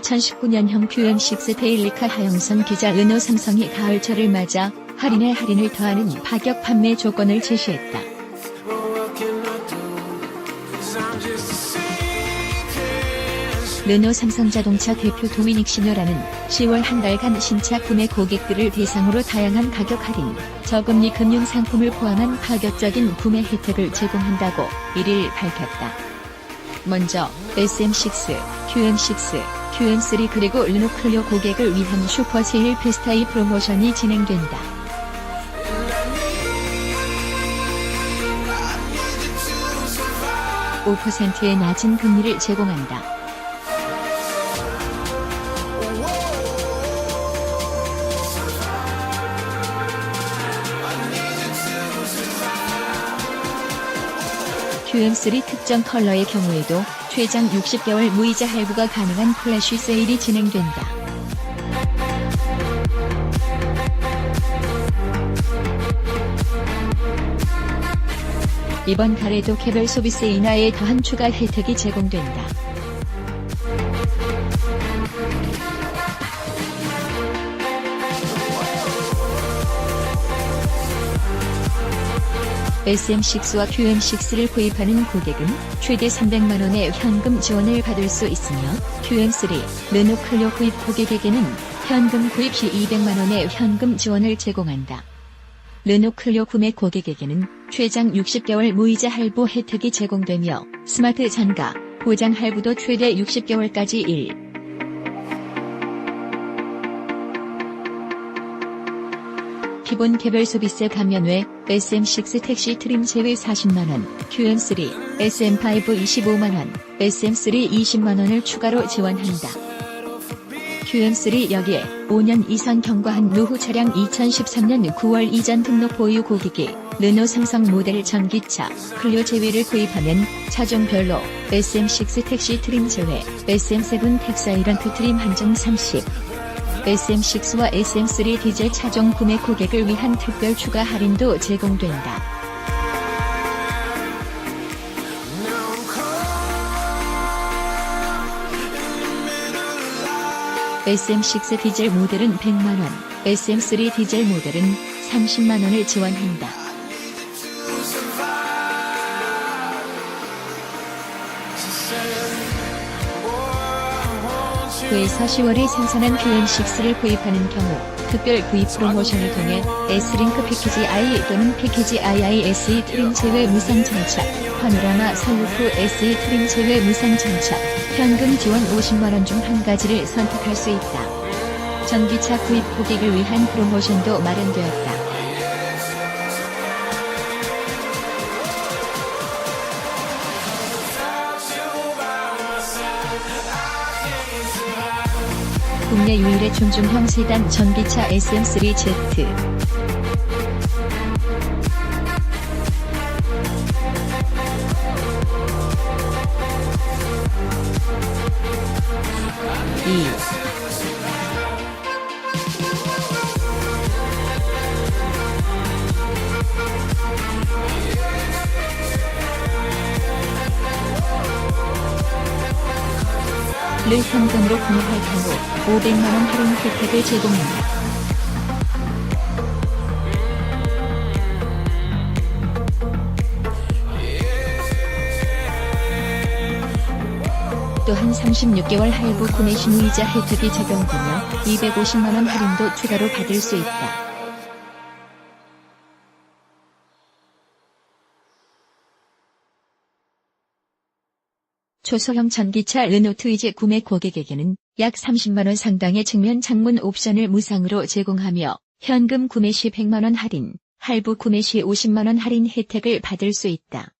2019년형 QM6 데일리카 하영선 기자 르노 삼성이 가을철을 맞아 할인에 할인을 더하는 파격 판매 조건을 제시했다. 르노 삼성자동차 대표 도미닉 시녀라는 10월 한 달간 신차 구매 고객들을 대상으로 다양한 가격 할인, 저금리 금융 상품을 포함한 파격적인 구매 혜택을 제공한다고 1일 밝혔다. 먼저 SM6, QM6, QM3 그리고 르노클리오 고객을 위한 슈퍼 세일 페스타이 프로모션이 진행된다. (5%의) 낮은 금리를 제공한다. QM3 특정 컬러의 경우에도 최장 60개월 무이자 할부가 가능한 플래시 세일이 진행된다. 이번 달에도 개별 소비세 인하에 더한 추가 혜택이 제공된다. SM6와 QM6를 구입하는 고객은 최대 300만원의 현금 지원을 받을 수 있으며 QM3, 르노클리오 구입 고객에게는 현금 구입 시 200만원의 현금 지원을 제공한다. 르노클리오 구매 고객에게는 최장 60개월 무이자 할부 혜택이 제공되며 스마트 잔가, 보장 할부도 최대 60개월까지 1. 기본 개별 소비세 감면 외 SM6 택시 트림 제외 40만원, QM3, SM5 25만원, SM3 20만원을 추가로 지원한다. QM3 여기에 5년 이상 경과한 노후 차량 2013년 9월 이전 등록 보유 고객이 르노 삼성 모델 전기차 클리오 제외를 구입하면 차종별로 SM6 택시 트림 제외, SM7 텍사이런트 트림 한정 30, SM6와 SM3 디젤 차종 구매 고객을 위한 특별 추가 할인도 제공된다. SM6 디젤 모델은 100만원, SM3 디젤 모델은 30만원을 지원한다. 구에서 10월에 생산한 QM6를 구입하는 경우 특별 구입 프로모션을 통해 S링크 패키지 I 또는 패키지 IISE 트림 제외 무상 장착, 파노라마 선루프 SE 트림 제외 무상 장착, 현금 지원 50만원 중 한 가지를 선택할 수 있다. 전기차 구입 고객을 위한 프로모션도 마련되었다. 국내 유일의 중중형 세단 전기차 SM3Z. 이 를 현금으로 구매할 경우 500만원 할인 혜택을 제공한다. 또한 36개월 할부 구매 시 무이자 혜택이 적용되며 250만원 할인도 추가로 받을 수 있다. 초소형 전기차 르노 트위즈 구매 고객에게는 약 30만원 상당의 측면 장문 옵션을 무상으로 제공하며 현금 구매 시 100만원 할인, 할부 구매 시 50만원 할인 혜택을 받을 수 있다.